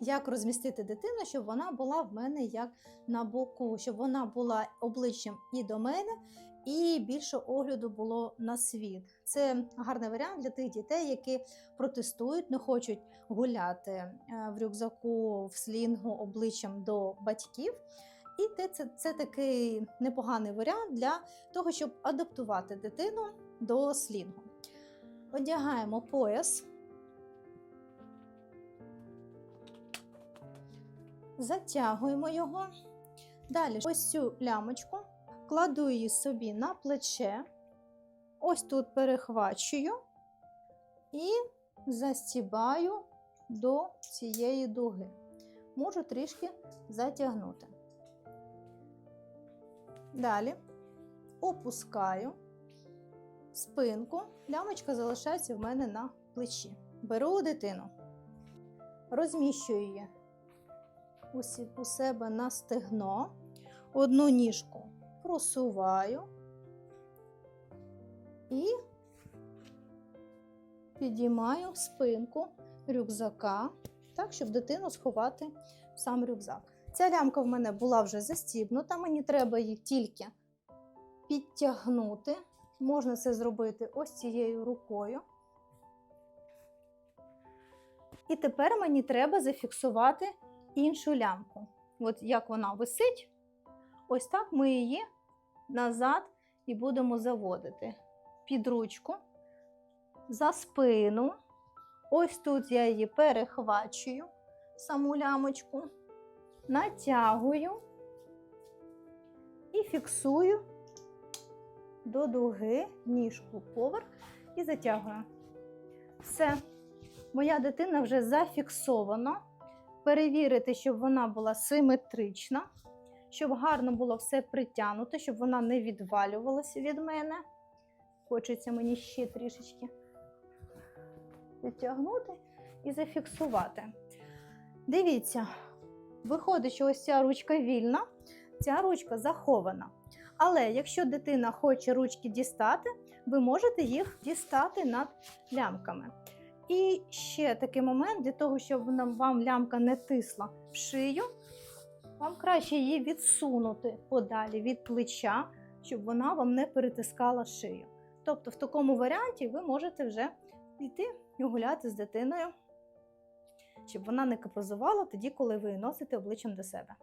як розмістити дитину, щоб вона була в мене як на боку, щоб вона була обличчям і до мене, і більше огляду було на світ. Це гарний варіант для тих дітей, які протестують, не хочуть гуляти е, в рюкзаку в слінгу обличчям до батьків. І те- це, це такий непоганий варіант для того, щоб адаптувати дитину до слінгу. Одягаємо пояс. Затягуємо його. Далі ось цю лямочку кладу її собі на плече. Ось тут перехвачую і застібаю до цієї дуги. Можу трішки затягнути. Далі опускаю спинку, лямочка залишається в мене на плечі. Беру дитину, розміщую її у себе на стегно, одну ніжку просуваю і підіймаю спинку рюкзака, так, щоб дитину сховати в сам рюкзак. Ця лямка в мене була вже застібнута, мені треба її тільки підтягнути. Можна це зробити ось цією рукою. І тепер мені треба зафіксувати іншу лямку. От як вона висить, ось так ми її назад і будемо заводити під ручку, за спину. Ось тут я її перехвачую, саму лямочку, натягую і фіксую до дуги ніжку поверх і затягую. Все, моя дитина вже зафіксована. Перевірити, щоб вона була симетрична, щоб гарно було все притягнуто, щоб вона не відвалювалася від мене. Хочеться мені ще трішечки підтягнути і зафіксувати. Дивіться, виходить, що ось ця ручка вільна, ця ручка захована. Але якщо дитина хоче ручки дістати, ви можете їх дістати над лямками. І ще такий момент для того, щоб вам лямка не тисла в шию, вам краще її відсунути подалі від плеча, щоб вона вам не перетискала шию. Тобто, в такому варіанті ви можете вже йти і гуляти з дитиною, щоб вона не капризувала тоді, коли ви носите обличчям до себе.